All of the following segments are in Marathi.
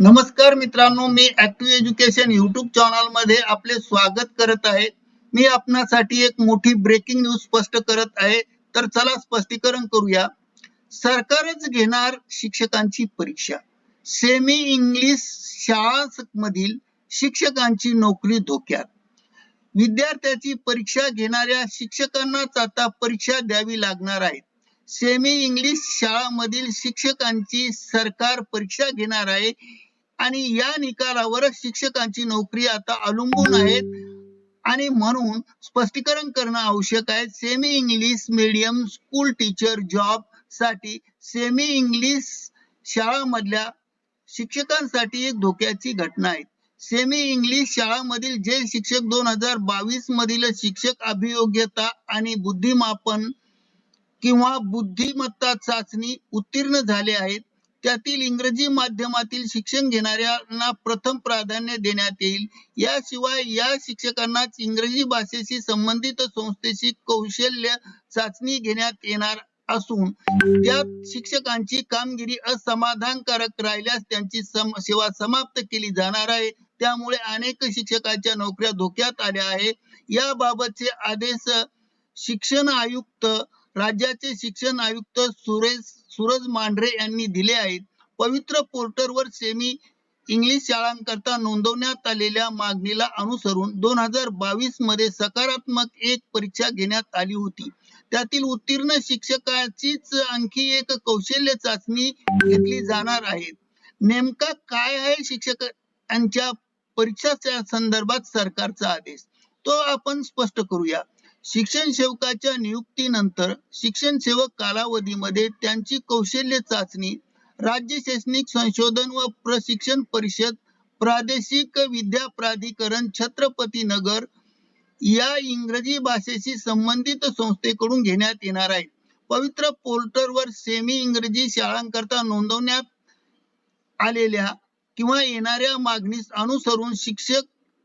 नमस्कार मित्रांनो मी ऍक्टिव्ह एज्युकेशन युट्यूब चॅनलमध्ये आपले स्वागत करत आहे. मी आपणासाठी एक मोठी ब्रेकिंग न्यूज स्पष्ट करत आहे. तर चला स्पष्टीकरण करूया. सरकारच घेणार शिक्षकांची परीक्षा. सेमी इंग्लिश शाळा मधील शिक्षकांची नोकरी धोक्यात. विद्यार्थ्याची परीक्षा घेणाऱ्या शिक्षकांनाच आता परीक्षा द्यावी लागणार आहे. सेमी इंग्लिश शाळांमधील शिक्षकांची सरकार परीक्षा घेणार आहे. आणि या निकालावरच शिक्षकांची नोकरी आता अवलंबून आहेत. आणि म्हणून स्पष्टीकरण करणं आवश्यक आहे. Semi English medium school teacher जॉबसाठी सेमी इंग्लिश शाळांमधल्या शिक्षकांसाठी एक धोक्याची घटना आहे. सेमी इंग्लिश शाळांमधील जे शिक्षक दोन हजार बावीस मधील शिक्षक अभियोग्यता आणि बुद्धिमापन किंवा बुद्धिमत्ता चाचणी उत्तीर्ण झाले आहेत त्यातील इंग्रजी माध्यमातील शिक्षण घेणाऱ्यांना प्रथम प्राधान्य देण्यात येईल. याशिवाय या शिक्षकांनाच इंग्रजी भाषेशी संबंधित संस्थेशी कौशल्य चाचणी घेण्यात येणार असून त्या शिक्षकांची कामगिरी असमाधानकारक राहिल्यास त्यांची सम सेवा समाप्त केली जाणार आहे. त्यामुळे अनेक शिक्षकांच्या नोकऱ्या धोक्यात आल्या आहेत. याबाबतचे आदेश शिक्षण आयुक्त राज्याचे शिक्षण आयुक्त सुरेश सूरज मांढरे यांनी दिले आहेत. पवित्र पोर्टलवर सेमी इंग्लिश शाळांकरता नोंदवण्यात आलेल्या मागणीला अनुसरून दोन हजार बावीसमध्ये सकारात्मक एक परीक्षा घेण्यात आली होती. त्यातील उत्तीर्ण शिक्षकाचीच आणखी एक कौशल्य चाचणी घेतली जाणार आहे. नेमका काय आहे शिक्षकांच्या परीक्षाच्या संदर्भात सरकारचा आदेश? तो आपण स्पष्ट करूया. शिक्षण सेवकाच्या नियुक्तीनंतर शिक्षण सेवक कालावधीमध्ये त्यांची कौशल्य चाचणी राज्य शैक्षणिक संशोधन व प्रशिक्षण परिषद प्रादेशिक विद्या प्राधिकरण छत्रपती नगर या इंग्रजी भाषेशी संबंधित संस्थेकडून घेण्यात येणार आहे. पवित्र पोर्टलवर सेमी इंग्रजी शाळांकरता नोंदवण्यात आलेल्या किंवा येणाऱ्या मागणीस अनुसरून शिक्षक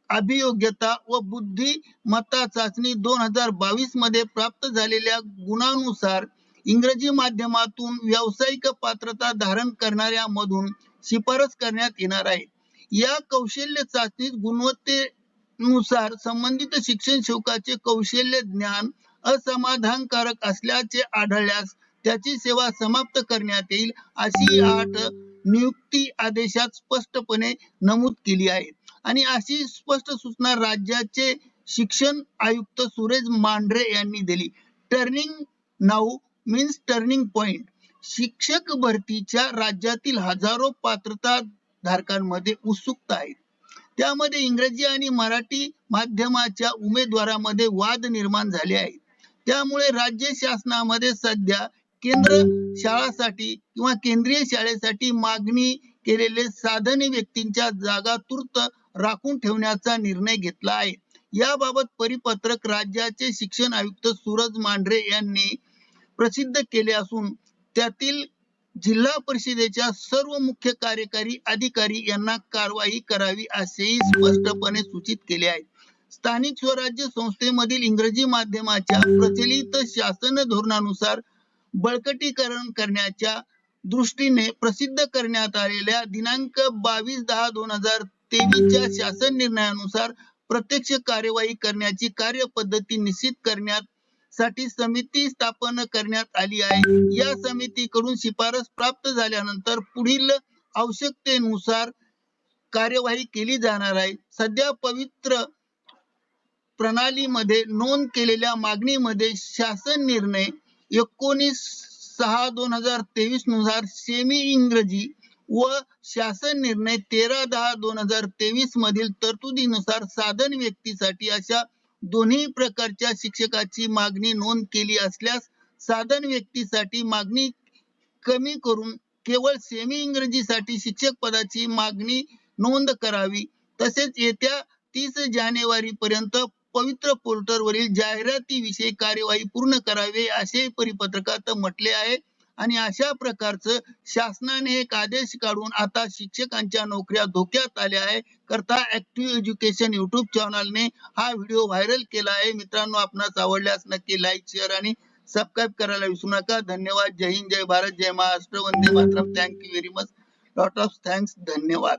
अभियोग्यता व बुद्धिमत्ता चाचणी दोन हजार बावीसमध्ये प्राप्त झालेल्या गुणानुसार इंग्रजी माध्यमातून व्यावसायिक पात्रता धारण करणाऱ्या मधून शिफारस करण्यात येणार आहे. या कौशल्य चाचणीत गुणवत्तेनुसार संबंधित शिक्षण शुल्काचे कौशल्य ज्ञान असमाधानकारक असल्याचे आढळल्यास त्याची सेवा समाप्त करण्यात येईल अशी आठ नियुक्ती आदेशात स्पष्टपणे नमूद केली आहे आणि अशी स्पष्ट सूचना राज्याचे शिक्षण आयुक्त सुरेश मांढरे यांनी दिली. Turning now means turning point शिक्षक भरतीच्या राज्यातील हजारो पात्रता धारकांमध्ये उत्सुकता आहे. त्यामध्ये इंग्रजी आणि मराठी माध्यमाच्या उमेदवारामध्ये वाद निर्माण झाले आहेत. त्यामुळे राज्य शासनामध्ये सध्या केंद्र शाळासाठी किंवा केंद्रीय शाळेसाठी मागणी केलेले साधने व्यक्तींच्या जागा तूर्त राखून ठेवण्याचा निर्णय घेतला आहे. याबाबत परिपत्रक राज्याचे शिक्षण आयुक्त सूरज मांढरे यांनी प्रसिद्ध केले असून त्यातील जिल्हा परिषदेच्या सर्व मुख्य कार्यकारी अधिकारी यांना कारवाई करावी असेही स्पष्टपणे सूचित केले आहे. स्थानिक स्वराज्य संस्थेमधील इंग्रजी माध्यमाच्या प्रचलित शासन धोरणानुसार बळकटीकरण करण्याच्या दृष्टीने प्रसिद्ध करण्यात आलेल्या दिनांक बावीस दहा दोन हजार तेवीसच्या शासन निर्णयानुसार प्रत्यक्ष कार्यवाही करण्याची कार्यपद्धती निश्चित करण्यात साठी समिती स्थापन करण्यात आली आहे. या समितीकडून शिफारस प्राप्त झाल्यानंतर पुढील आवश्यकतेनुसार कार्यवाही केली जाणार आहे. सध्या पवित्र प्रणालीमध्ये नोंद केलेल्या मागणीमध्ये शासन निर्णय एकोणीस सहा दोन हजार तेवीसनुसार सेमी इंग्रजी व शासन निर्णय तेरा दहा दोन हजार तेवीस मधील तरतुदीनुसार साधन व्यक्तीसाठी अशा दोन्ही प्रकारच्या शिक्षकाची मागणी नोंद केली असल्यास साधन व्यक्तीसाठी मागणी कमी करून केवळ सेमी इंग्रजीसाठी शिक्षक पदाची मागणी नोंद करावी. तसेच येत्या तीस जानेवारी पर्यंत पवित्र पोर्टलवरील जाहिरातीविषयी कार्यवाही पूर्ण करावे असे परिपत्रकात म्हटले आहे. आणि अशा प्रकारचं शासनाने एक आदेश काढून आता शिक्षकांच्या नोकऱ्या धोक्यात आल्या आहे. करता ऍक्टिव्ह एज्युकेशन युट्यूब चॅनलने हा व्हिडिओ व्हायरल केला आहे. मित्रांनो आपणास आवडल्यास नक्की लाईक शेअर आणि सबस्क्राईब करायला विसरू नका. धन्यवाद. जय हिंद जय भारत जय Maharashtra. Vande Mataram. Thank you very much lot of thanks धन्यवाद.